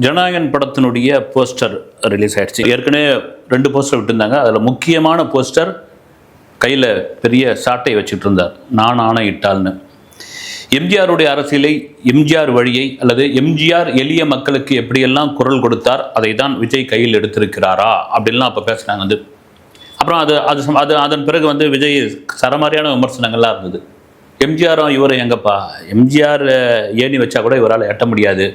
ஜனநாயகன் படத்தினுடைய poster release ஆயிடுச்சு. ஏற்கனவே ரெண்டு போஸ்டர் விட்டுருந்தாங்க. அதில் முக்கியமான போஸ்டர் கையில் பெரிய சாட்டை வச்சுட்டு இருந்தார். நான் ஆணையிட்டால்னு எம்ஜிஆருடைய அரசியலை எம்ஜிஆர் வழியை அல்லது எம்ஜிஆர் எளிய மக்களுக்கு எப்படியெல்லாம் குரல் கொடுத்தார் அதை தான் விஜய் கையில் எடுத்திருக்கிறாரா? அப்படின்லாம் அப்போ பேசினாங்க வந்து. அப்புறம் அது அது அது அதன் பிறகு வந்து விஜய் சரமாரியான விமர்சனங்கள்லாம் இருந்தது. எம்ஜிஆரும் இவரும் எங்கப்பா? எம்ஜிஆர் ஏணி வச்சா கூட இவரால் எட்ட முடியாது.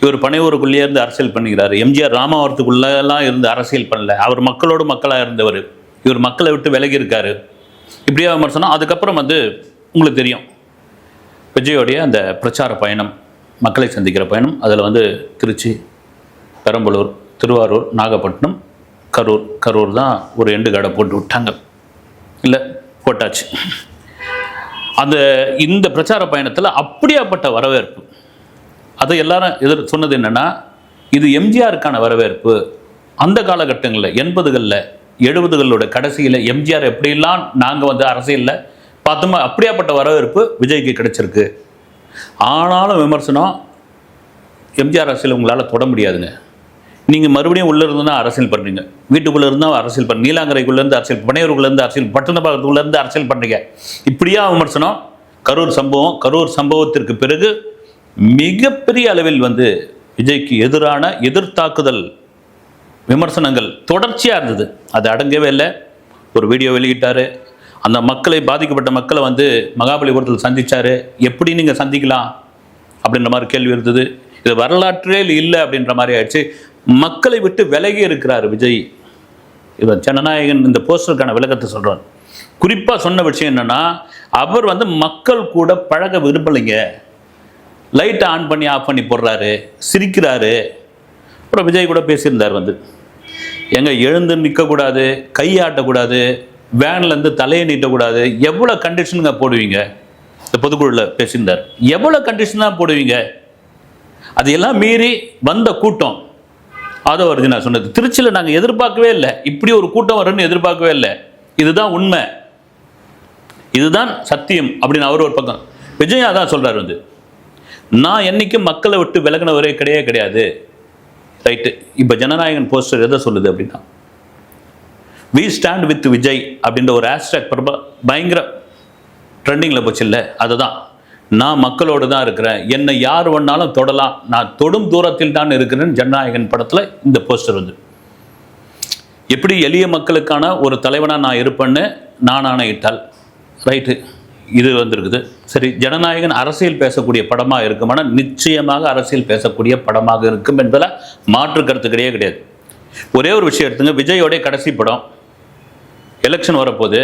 இவர் பனையூருக்குள்ளேயே இருந்து அரசியல் பண்ணுகிறார். எம்ஜிஆர் ராமாவரத்துக்குள்ளெல்லாம் இருந்து அரசியல் பண்ணல. அவர் மக்களோடு மக்களாக இருந்தவர். இவர் மக்களை விட்டு விலகி இருக்காரு இப்படியே விமர்சனம். அதுக்கப்புறம் வந்து உங்களுக்கு தெரியும். விஜயோடைய அந்த பிரச்சார பயணம் மக்களை சந்திக்கிற பயணம். அதில் வந்து திருச்சி பெரம்பலூர் திருவாரூர் நாகப்பட்டினம் கரூர். கரூர் தான் ஒரு எண்டு கடை போட்டு விட்டாங்க. இல்லை போட்டாச்சு. அந்த இந்த பிரச்சார பயணத்தில் அப்படியாப்பட்ட வரவேற்பு. அதை எல்லாரும் எதிர் சொன்னது என்னன்னா இது எம்ஜிஆருக்கான வரவேற்பு. அந்த காலகட்டங்களில் எண்பதுகளில் எழுபதுகளோட கடைசியில் எம்ஜிஆர் எப்படிலாம் நாங்கள் வந்து அரசியலில் பார்த்தோமா அப்படியாப்பட்ட வரவேற்பு விஜய்க்கு கிடைச்சிருக்கு. ஆனாலும் விமர்சனம் எம்ஜிஆர் அரசியல் உங்களால் தொட முடியாதுங்க. நீங்கள் மறுபடியும் உள்ளே இருந்தால் அரசியல் பண்ணுறீங்க வீட்டுக்குள்ளே இருந்தால் அரசியல் பண்ண நீலாங்கரைக்குள்ளேருந்து அரசியல் பனையூருக்குள்ளேருந்து அரசியல் பட்டணப்பாக்கத்துக்குள்ளேருந்து அரசியல் பண்ணுறீங்க இப்படியா விமர்சனம். கரூர் சம்பவம் கரூர் சம்பவத்திற்கு பிறகு மிகப்பெரிய அளவில் வந்து விஜய்க்கு எதிரான எதிர்த்தாக்குதல் விமர்சனங்கள் தொடர்ச்சியாக இருந்தது. அது அடங்கவே இல்லை. ஒரு வீடியோ வெளியிட்டார். அந்த மக்களை பாதிக்கப்பட்ட மக்களை வந்து மகாபலிபுரத்தில் சந்தித்தார் எப்படி நீங்கள் சந்திக்கலாம் அப்படின்ற மாதிரி கேள்வி இருந்தது. இது வரலாற்றே இல்லை அப்படின்ற மாதிரி ஆயிடுச்சு. மக்களை விட்டு விலகி இருக்கிறார் விஜய். இவர் ஜனநாயகன் இந்த போஸ்டருக்கான விளக்கத்தை சொல்றார். குறிப்பாக சொன்ன விஷயம் என்னன்னா அவர் வந்து மக்கள் கூட பழக விரும்பலைங்க. லைட்டை ஆன் பண்ணி ஆஃப் பண்ணி போடுறாரு சிரிக்கிறாரு. அப்புறம் விஜய் கூட பேசியிருந்தார் வந்து. எங்க எழுந்து நிற்கக்கூடாது கையாட்டக்கூடாது வேன்லேருந்து தலையை நீட்டக்கூடாது எவ்வளோ கண்டிஷனுங்க போடுவீங்க? இந்த பொதுக்குழுவில் பேசியிருந்தார். எவ்வளோ கண்டிஷன் தான் போடுவீங்க? அதையெல்லாம் மீறி வந்த கூட்டம். அதோ வருது நான் சொன்னது திருச்சியில் நாங்கள் எதிர்பார்க்கவே இல்லை. இப்படி ஒரு கூட்டம் வரும்னு எதிர்பார்க்கவே இல்லை. இதுதான் உண்மை. இதுதான் சத்தியம். அப்படின்னு அவர் ஒரு பக்கம். விஜய் அதான் சொல்கிறார் வந்து. நான் என்னைக்கும் மக்களை விட்டு விலகினவரே கிடையவே கிடையாது. ரைட்டு இப்போ ஜனநாயகன் போஸ்டர் எதை சொல்லுது அப்படின்னா வி ஸ்டாண்ட் வித் விஜய் அப்படின்ற ஒரு ஹேஷ்டாக் பிரபல பயங்கர ட்ரெண்டிங்கில் போச்சு இல்லை? அதுதான். நான் மக்களோடு தான் இருக்கிறேன். என்னை யார் வேணாலும் தொடலாம். நான் தொடும் தூரத்தில் தான் இருக்கிறேன்னு ஜனநாயகன் படத்தில் இந்த போஸ்டர் வந்து. எப்படி எளிய மக்களுக்கான ஒரு தலைவனாக நான் இருப்பேன்னு நான் ஆணையிட்டால். ரைட்டு இது வந்திருக்குது. சரி ஜனநாயகன் அரசியல் பேசக்கூடிய படமாக இருக்குமானா நிச்சயமாக அரசியல் பேசக்கூடிய படமாக இருக்கும் என்பதில் மாற்று கருத்து கிடையவே கிடையாது. ஒரே ஒரு விஷயம் எடுத்துங்க விஜயோடைய கடைசி படம் எலெக்ஷன் வரப்போகுது.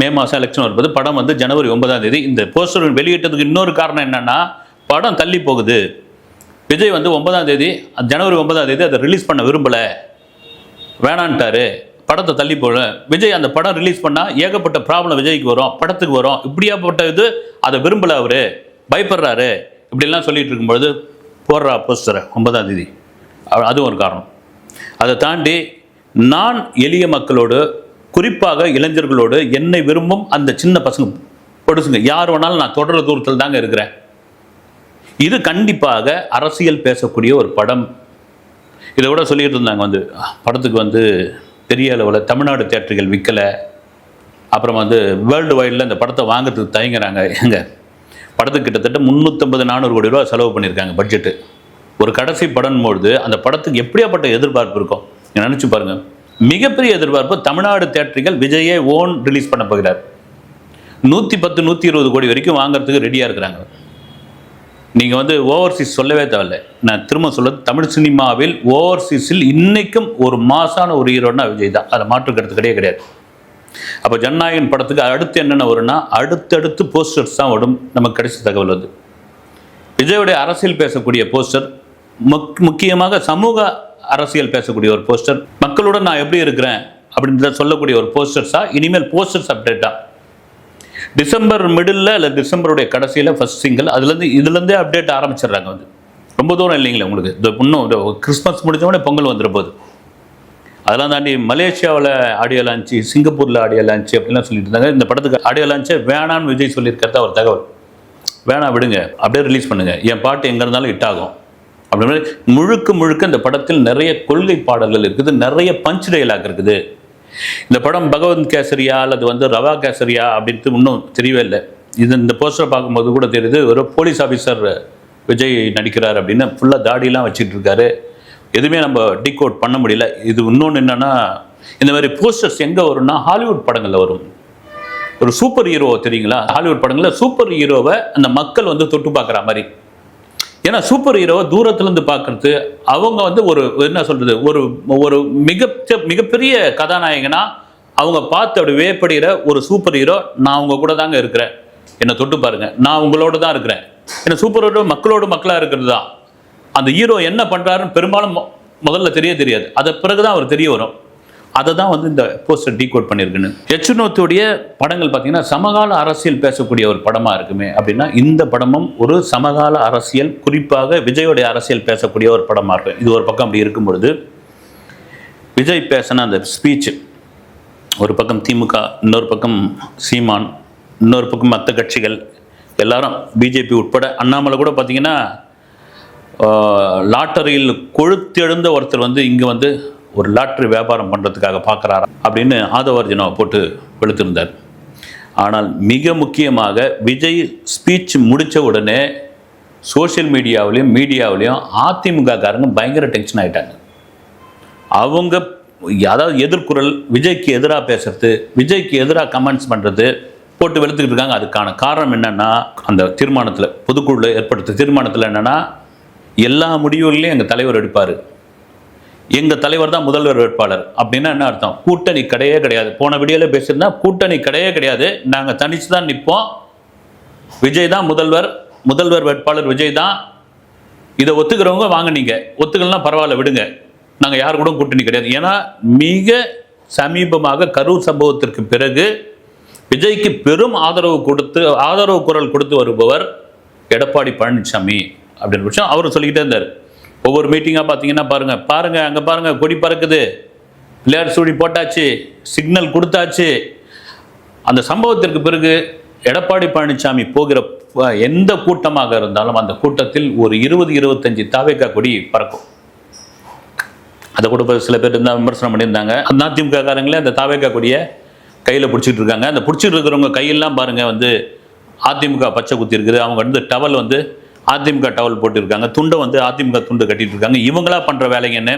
மே மாதம் எலெக்ஷன் வரப்போகுது. படம் வந்து ஜனவரி ஒன்பதாம் தேதி. இந்த போஸ்டர் வெளியிட்டதுக்கு இன்னொரு காரணம் என்னன்னா படம் தள்ளி போகுது. விஜய் வந்து ஒன்பதாம் தேதி ஜனவரி ஒன்பதாம் தேதி அதை ரிலீஸ் பண்ண விரும்பலை. வேணான்ட்டாரு. படத்தை தள்ளி போல விஜய் அந்த படம் ரிலீஸ் பண்ணால் ஏகப்பட்ட ப்ராப்ளம் விஜய்க்கு வரும். படத்துக்கு வரும். இப்படியாப்பட்ட இது அதை விரும்பலை அவர். பயப்படுறாரு. இப்படிலாம் சொல்லிட்டு இருக்கும்பொழுது போடுறா போஸ்டரை ஒன்பதாம் தேதி. அதுவும் ஒரு காரணம். அதை தாண்டி நான் எளிய மக்களோடு குறிப்பாக இளைஞர்களோடு என்னை விரும்பும் அந்த சின்ன பசங்க பொடுசுங்க யார் வேணாலும் நான் தொடர தூரத்தில் தாங்க இருக்கிறேன். இது கண்டிப்பாக அரசியல் பேசக்கூடிய ஒரு படம். இதை கூட சொல்லிட்டு இருந்தாங்க வந்து படத்துக்கு வந்து பெரிய அளவில் தமிழ்நாடு தேட்டர்கள் விற்கலை அப்புறம் வந்து வேர்ல்டு வைடில் இந்த படத்தை வாங்குறதுக்கு தயங்குறாங்க. எங்க? படத்துக்கு கிட்டத்தட்ட முந்நூற்றம்பது நானூறு கோடி ரூபா செலவு பண்ணியிருக்காங்க பட்ஜெட்டு ஒரு கடைசி படம் பொழுது அந்த படத்துக்கு எப்படியாப்பட்ட எதிர்பார்ப்பு இருக்கும்? நீங்கள் நினச்சி பாருங்கள் மிகப்பெரிய எதிர்பார்ப்பு தமிழ்நாடு தேட்டர்கள் விஜயை ஓன் ரிலீஸ் பண்ண போகிறார். நூற்றி பத்து நூற்றி இருபது கோடி வரைக்கும் வாங்குறதுக்கு ரெடியாக இருக்கிறாங்க. நீங்கள் வந்து ஓவர்சீஸ் சொல்லவே தேவையில்லை. நான் திரும்ப சொல்றது தமிழ் சினிமாவில் ஓவர்சீஸில் இன்றைக்கும் ஒரு மாசான ஒரு ஹீரோனா விஜய் தான். அதை மாற்றுக்கிறது கருத்து கிடையாது கிடையாது. அப்போ ஜனநாயகன் படத்துக்கு அடுத்து என்னென்ன வரும்னா அடுத்தடுத்து போஸ்டர்ஸ் தான் வரும். நமக்கு கிடைச்ச தகவல் அது. விஜயோடைய அரசியல் பேசக்கூடிய போஸ்டர் முக் முக்கியமாக சமூக அரசியல் பேசக்கூடிய ஒரு போஸ்டர் மக்களுடன் நான் எப்படி இருக்கிறேன் அப்படின்றத சொல்லக்கூடிய ஒரு போஸ்டர்ஸாக இனிமேல் போஸ்டர்ஸ் அப்டேட்டா டிசம்பர் மிடில் இல்லை டிசம்பருடைய கடைசியில் ஃபர்ஸ்ட் சிங்கிள் அதுலேருந்து இதுலேருந்தே அப்டேட் ஆரம்பிச்சிடுறாங்க வந்து. ரொம்ப தூரம் இல்லைங்களா உங்களுக்கு. இந்த இன்னும் இந்த கிறிஸ்மஸ் முடிஞ்ச உடனே பொங்கல் வந்துட போகுது அதெல்லாம் தாண்டி மலேசியாவில் ஆடியோ லான்ச்சு சிங்கப்பூரில் ஆடியோ லான்ச்சு அப்படிலாம் சொல்லிட்டு இருந்தாங்க. இந்த படத்துக்கு ஆடியோ லான்ச்சே வேணான்னு விஜய் சொல்லியிருக்கிறதா ஒரு தகவல். வேணாம் விடுங்க. அப்படியே ரிலீஸ் பண்ணுங்கள் என் பாட்டு எங்கே இருந்தாலும் ஹிட் ஆகும். அப்படி மாதிரி முழுக்க முழுக்க இந்த படத்தில் நிறைய கொள்கை பாடல்கள் இருக்குது. நிறைய பஞ்ச் டைலாக் இருக்குது. இந்த படம் பகவந்த் கேசரியா அல்லது வந்து ரவா கேசரியா அப்படின்ட்டு இன்னும் தெரியவே இல்லை. இது இந்த போஸ்டர் பார்க்கும்போது கூட தெரியுது ஒரு போலீஸ் ஆஃபீஸர் விஜய் நடிக்கிறார் அப்படின்னு ஃபுல்லாக தாடியெல்லாம் வச்சுட்டு இருக்காரு. எதுவுமே நம்ம டிகோட் பண்ண முடியல. இது இன்னொன்று என்னென்னா இந்த மாதிரி போஸ்டர்ஸ் எங்கே வரும்னா ஹாலிவுட் படங்களில் வரும். ஒரு சூப்பர் ஹீரோ தெரியுங்களா? ஹாலிவுட் படங்களில் சூப்பர் ஹீரோவை அந்த மக்கள் வந்து தொட்டு பார்க்குற மாதிரி. ஏன்னா சூப்பர் ஹீரோவை தூரத்துலேருந்து பார்க்கறது அவங்க வந்து ஒரு என்ன சொல்கிறது ஒரு ஒரு மிக மிகப்பெரிய கதாநாயகனா அவங்க பார்த்து அப்படி வேப்படுகிற ஒரு சூப்பர் ஹீரோ நான் அவங்க கூட தாங்க இருக்கிறேன். என்னை தொட்டு பாருங்க. நான் உங்களோட தான் இருக்கிறேன். ஏன்னா சூப்பர் ஹீரோ மக்களோட மக்களாக இருக்கிறது தான். அந்த ஹீரோ என்ன பண்ணுறாருன்னு பெரும்பாலும் மொ- முதல்ல தெரிய தெரியாது. அது பிறகுதான் அவர் தெரிய வரும். அதை தான் வந்து இந்த போஸ்டர் டீகோட் பண்ணியிருக்குன்னு. எச்சுனோத்துடைய படங்கள் பார்த்தீங்கன்னா சமகால அரசியல் பேசக்கூடிய ஒரு படமாக இருக்குமே அப்படின்னா இந்த படமும் ஒரு சமகால அரசியல் குறிப்பாக விஜயோடைய அரசியல் பேசக்கூடிய ஒரு படமாக இருக்கும். இது ஒரு பக்கம் அப்படி இருக்கும் பொழுது விஜய் பேசின அந்த ஸ்பீச் ஒரு பக்கம் திமுக இன்னொரு பக்கம் சீமான் இன்னொரு பக்கம் மற்ற கட்சிகள் எல்லாரும் பிஜேபி உட்பட அண்ணாமலை கூட பார்த்தீங்கன்னா லாட்டரியில் கொழுத்தெழுந்த ஒருத்தர் வந்து இங்கே வந்து ஒரு லாட்ரி வியாபாரம் பண்ணுறதுக்காக பார்க்குறாரா அப்படின்னு ஆதவர்ஜனாவை போட்டு வெளுத்திருந்தார். ஆனால் மிக முக்கியமாக விஜய் ஸ்பீச் முடித்த உடனே சோஷியல் மீடியாவிலையும் மீடியாவிலையும் அதிமுக காரங்க பயங்கர டென்ஷன் ஆகிட்டாங்க அவங்க அதாவது எதிர்குரல் விஜய்க்கு எதிராக பேசுறது விஜய்க்கு எதிராக கமெண்ட்ஸ் பண்ணுறது போட்டு வெளுத்துக்கிட்டு இருக்காங்க. அதுக்கான காரணம் என்னன்னா அந்த தீர்மானத்தில் பொதுக்குழுவில் ஏற்படுத்த தீர்மானத்தில் என்னென்னா எல்லா முடிவுகளையும் எங்கள் தலைவர் எடுப்பார். எங்கள் தலைவர் தான் முதல்வர் வேட்பாளர். அப்படின்னா என்ன அர்த்தம்? கூட்டணி கிடையவே கிடையாது. போன வீடியோல பேசியிருந்தா கூட்டணி கிடையவே கிடையாது. நாங்கள் தனிச்சு தான் நிற்போம். விஜய் தான் முதல்வர். முதல்வர் வேட்பாளர் விஜய் தான். இதை ஒத்துக்கிறவங்க வாங்க நீங்க ஒத்துக்கலாம் பரவாயில்ல விடுங்க. நாங்கள் யார் கூட கூட்டணி கிடையாது. ஏன்னா மிக சமீபமாக கரூர் சம்பவத்திற்கு பிறகு விஜய்க்கு பெரும் ஆதரவு கொடுத்து ஆதரவு குரல் கொடுத்து வருபவர் எடப்பாடி பழனிசாமி. அப்படின்னு விஷயம் அவர் சொல்லிக்கிட்டே இருந்தார். ஒவ்வொரு மீட்டிங்காக பார்த்தீங்கன்னா பாருங்க. பாருங்க அங்கே பாருங்க கொடி பறக்குது. பிள்ளையார் சூடி போட்டாச்சு சிக்னல் கொடுத்தாச்சு. அந்த சம்பவத்திற்கு பிறகு எடப்பாடி பழனிசாமி போகிற எந்த கூட்டமாக இருந்தாலும் அந்த கூட்டத்தில் ஒரு இருபது இருபத்தஞ்சு தாவேக்கா கொடி பறக்கும். அதை கூட சில பேர் இருந்தால் விமர்சனம் பண்ணியிருந்தாங்க. அந்த அதிமுக காரங்களே அந்த தாவேக்கா கொடியை கையில் பிடிச்சிட்டு இருக்காங்க. அந்த பிடிச்சிட்டு இருக்கிறவங்க கையெல்லாம் பாருங்கள் வந்து அதிமுக பச்சை குத்தி இருக்குது. அவங்க வந்து டவல் வந்து அதிமுக டவல் போட்டிருக்காங்க துண்டை வந்து அதிமுக துண்டு கட்டிட்டு இருக்காங்க இவங்களா பண்ணுற வேலைங்கன்னு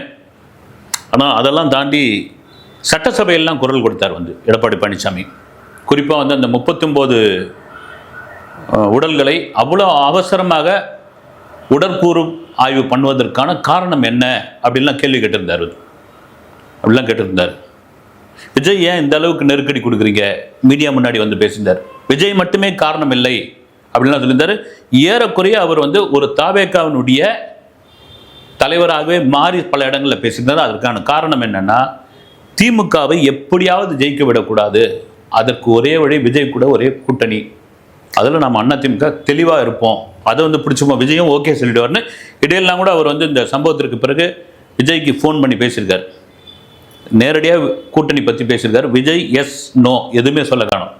ஆனால் அதெல்லாம் தாண்டி சட்டசபையெல்லாம் குரல் கொடுத்தார் வந்து எடப்பாடி பழனிசாமி குறிப்பாக வந்து அந்த முப்பத்தொம்போது உடல்களை அவ்வளோ அவசரமாக உடற்கூறு ஆய்வு பண்ணுவதற்கான காரணம் என்ன? அப்படின்லாம் கேள்வி கேட்டிருந்தார் அப்படிலாம் கேட்டிருந்தார். விஜய் ஏன் இந்த அளவுக்கு நெருக்கடி கொடுக்குறீங்க? மீடியா முன்னாடி வந்து பேசியிருந்தார். விஜய் மட்டுமே காரணம் இல்லை. அப்படின்லாம் சொல்லியிருந்தார். ஏறக்குறைய அவர் வந்து ஒரு தாவேக்காவினுடைய தலைவராகவே மாறி பல இடங்களில் பேசியிருந்தார். அதற்கான காரணம் என்னன்னா திமுகவை எப்படியாவது ஜெயிக்க விடக்கூடாது. அதற்கு ஒரே வழி விஜய் கூட ஒரே கூட்டணி. அதில் நம்ம அண்ணா திமுக தெளிவாக இருப்போம். அதை வந்து பிடிச்சிப்போம். விஜயும் ஓகே சொல்லிடுவார்னு இடையெல்லாம் கூட அவர் வந்து இந்த சம்பவத்திற்கு பிறகு விஜய்க்கு ஃபோன் பண்ணி பேசியிருக்கார். நேரடியாக கூட்டணி பற்றி பேசியிருக்காரு. விஜய் எஸ் நோ எதுவுமே சொல்ல காணும்.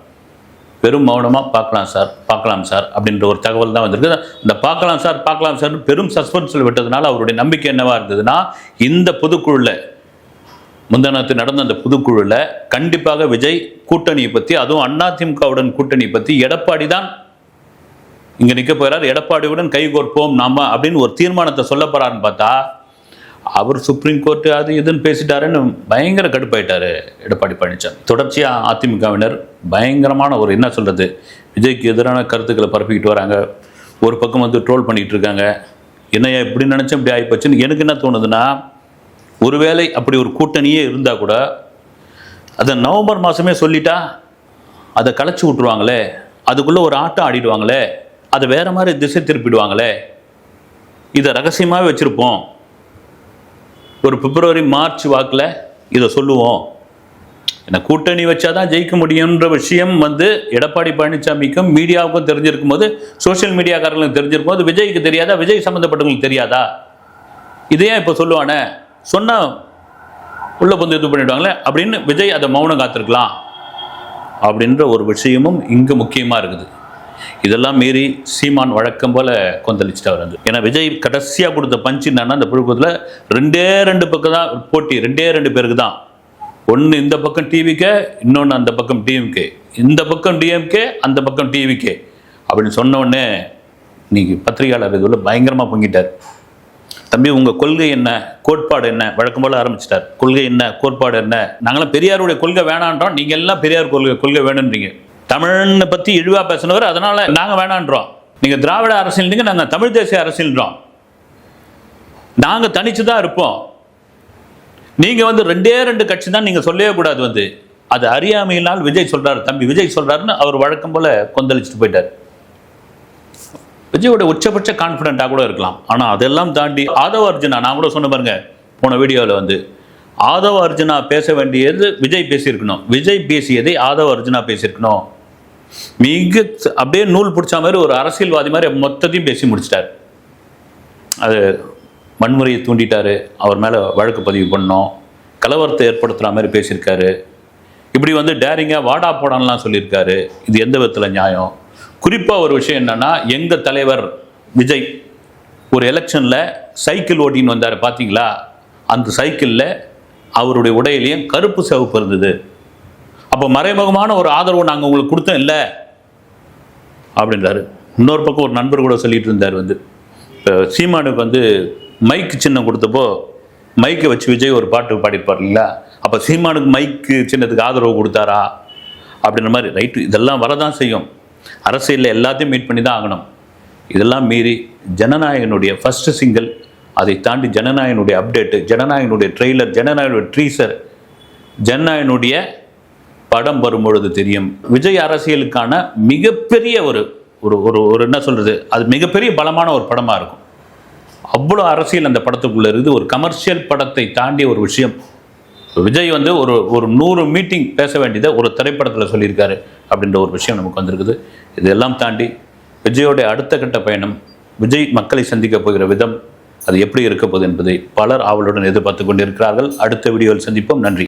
பெரும் மௌனமாக பார்க்கலாம் சார் பார்க்கலாம் சார் அப்படின்ற ஒரு தகவல் தான் வந்திருக்கு. இந்த பார்க்கலாம் சார் பார்க்கலாம் சார்னு பெரும் சஸ்பென்ஸில் விட்டதுனால அவருடைய நம்பிக்கை என்னவாக இருந்ததுன்னா இந்த பொதுக்குழுல முந்தனத்து நடந்த அந்த புதுக்குழுவில் கண்டிப்பாக விஜய் கூட்டணியை பற்றி அதுவும் அதிமுகவுடன் கூட்டணியை பற்றி எடப்பாடி தான் இங்கே நிற்க போகிறார் எடப்பாடியுடன் கைகோர்ப்போம் நாம அப்படின்னு ஒரு தீர்மானத்தை சொல்ல போகிறாருன்னு பார்த்தா அவர் சுப்ரீம் கோர்ட்டு அது இதுன்னு பேசிட்டாருன்னு பயங்கர கடுப்பாயிட்டாரு எடப்பாடி பழனிசாமி. தொடர்ச்சியாக அதிமுகவினர் பயங்கரமான ஒரு என்ன சொல்கிறது விஜய்க்கு எதிரான கருத்துக்களை பரப்பிக்கிட்டு வராங்க. ஒரு பக்கம் வந்து ட்ரோல் பண்ணிகிட்டு இருக்காங்க. என்னையா இப்படி நினச்சேன் இப்படி ஆகிப்போச்சுன்னு எனக்கு என்ன தோணுதுன்னா ஒருவேளை அப்படி ஒரு கூட்டணியே இருந்தால் கூட அதை நவம்பர் மாதமே சொல்லிட்டா அதை களைச்சி விட்ருவாங்களே அதுக்குள்ளே ஒரு ஆட்டம் ஆடிடுவாங்களே அதை வேறு மாதிரி திசை திருப்பிடுவாங்களே இதை ரகசியமாகவே வச்சுருப்போம். ஒரு பிப்ரவரி மார்ச் வாக்கில் இதை சொல்லுவோம். இந்த கூட்டணி வச்சாதான் ஜெயிக்க முடியுன்ற விஷயம் வந்து எடப்பாடி பழனிசாமிக்கும் மீடியாவுக்கும் தெரிஞ்சிருக்கும் போது சோஷியல் மீடியாக்காரர்களுக்கு தெரிஞ்சிருக்கும் போது விஜய்க்கு தெரியாதா? விஜய் சம்மந்தப்பட்டவங்களுக்கு தெரியாதா? இதையே இப்போ சொல்லுவானே. சொன்னால் உள்ள வந்து இது பண்ணிடுவாங்களே அப்படின்னு விஜய் அதை மௌனம் காத்திருக்கலாம். அப்படின்ற ஒரு விஷயமும் இங்கே முக்கியமாக இருக்குது. இதெல்லாம் மீறி சீமான் வழக்கம் போல கொந்தளிச்சுட்டு வருது ஏன்னா விஜய் கடைசியாக கொடுத்த பஞ்சு என்னன்னா அந்த புழுக்கத்தில் ரெண்டே ரெண்டு பக்கம் தான் போட்டி ரெண்டே ரெண்டு பேருக்கு தான். ஒன்று இந்த பக்கம் டிவிக்கே இன்னொன்று அந்த பக்கம் டிஎம்கே இந்த பக்கம் டிஎம்கே அந்த பக்கம் டிவிக்கே அப்படின்னு சொன்னோடனே இன்னைக்கு பத்திரிகையாளர் இதில் பயங்கரமாக பொங்கிட்டார். தம்பி உங்கள் கொள்கை என்ன? கோட்பாடு என்ன? வழக்கம் போல் ஆரம்பிச்சிட்டார். கொள்கை என்ன? கோட்பாடு என்ன? நாங்களாம் பெரியாருடைய கொள்கை வேணான்றோம். நீங்கள் எல்லாம் பெரியார் கொள்கை கொள்கை வேணுன்றீங்க. தமிழனை பற்றி இழிவாக பேசினவர் அதனால் நாங்கள் வேணான்றோம். நீங்கள் திராவிட அரசியல் நீங்கள் நாங்கள் தமிழ் தேசிய அரசியல்ன்றோம். நாங்கள் தனிச்சு தான் இருப்போம். நீங்கள் வந்து ரெண்டே ரெண்டு கட்சி தான் நீங்கள் சொல்லவே கூடாது வந்து. அது அறியாமையினால் விஜய் சொல்றாரு தம்பி விஜய் சொல்றாருன்னு அவர் வழக்கம் போல கொந்தளிச்சுட்டு போயிட்டார். விஜயோட உச்சபட்ச கான்ஃபிடென்ட்டாக கூட இருக்கலாம். ஆனால் அதெல்லாம் தாண்டி ஆதவ அர்ஜுனா நான் கூட சொன்ன பாருங்க போன வீடியோவில் வந்து. ஆதவ அர்ஜுனா பேச வேண்டியது விஜய் பேசியிருக்கணும். விஜய் பேசியதை ஆதவ அர்ஜுனா பேசியிருக்கணும். மிக அப்படியே நூல் பிடிச்ச மாதிரி ஒரு அரசியல்வாதி மாதிரி மொத்தத்தையும் பேசி முடிச்சிட்டார். அது வன்முறையை தூண்டிட்டாரு. அவர் மேலே வழக்கு பதிவு பண்ணோம். கலவரத்தை ஏற்படுத்துகிற மாதிரி பேசியிருக்காரு. இப்படி வந்து டேரிங்காக வாடா போடான்லாம் சொல்லியிருக்காரு. இது எந்த விதத்தில் நியாயம்? குறிப்பாக ஒரு விஷயம் என்னன்னா எங்கள் தலைவர் விஜய் ஒரு எலெக்ஷனில் சைக்கிள் ஓட்டின்னு வந்தார் பார்த்தீங்களா அந்த சைக்கிளில் அவருடைய உடையிலையும் கருப்பு சிவப்பு இருந்தது. அப்போ மறைமுகமான ஒரு ஆதரவு நாங்கள் உங்களுக்கு கொடுத்தோம் இல்லை? அப்படின்றாரு. இன்னொரு பக்கம் ஒரு நண்பர் கூட சொல்லிட்டு இருந்தார் வந்து. இப்போ சீமானுக்கு வந்து மைக் சின்னம் கொடுத்தப்போ மைக்கை வச்சு விஜய் ஒரு பாட்டு பாடியிருப்பார் இல்லைங்களா அப்போ சீமானுக்கு மைக்கு சின்னத்துக்கு ஆதரவு கொடுத்தாரா? அப்படின்ற மாதிரி ரைட்டு இதெல்லாம் வரதான் செய்யும். அரசியலில் எல்லாத்தையும் மீட் பண்ணி தான் ஆகணும். இதெல்லாம் மீறி ஜனநாயகனுடைய ஃபர்ஸ்ட் சிங்கிள் அதை தாண்டி ஜனநாயகனுடைய அப்டேட்டு ஜனநாயகனுடைய ட்ரெய்லர் ஜனநாயகனுடைய ட்ரீசர் ஜனநாயகனுடைய படம் வரும்பொழுது தெரியும். விஜய் அரசியலுக்கான மிகப்பெரிய ஒரு ஒரு ஒரு ஒரு என்ன சொல்கிறது அது மிகப்பெரிய பலமான ஒரு படமாக இருக்கும். அவ்வளோ அரசியல் அந்த படத்துக்குள்ளே இருக்குது. ஒரு கமர்ஷியல் படத்தை தாண்டிய ஒரு விஷயம். விஜய் வந்து ஒரு ஒரு நூறு மீட்டிங் பேச வேண்டியதை ஒரு திரைப்படத்தில் சொல்லியிருக்காரு அப்படின்ற ஒரு விஷயம் நமக்கு வந்திருக்குது. இதெல்லாம் தாண்டி விஜயோடைய அடுத்த கட்ட பயணம் விஜய் மக்களை சந்திக்க போகிற விதம் அது எப்படி இருக்க போகுது என்பதை பலர் ஆவலுடன் எதிர்பார்த்து கொண்டிருக்கிறார்கள். அடுத்த வீடியோவில் சந்திப்போம். நன்றி.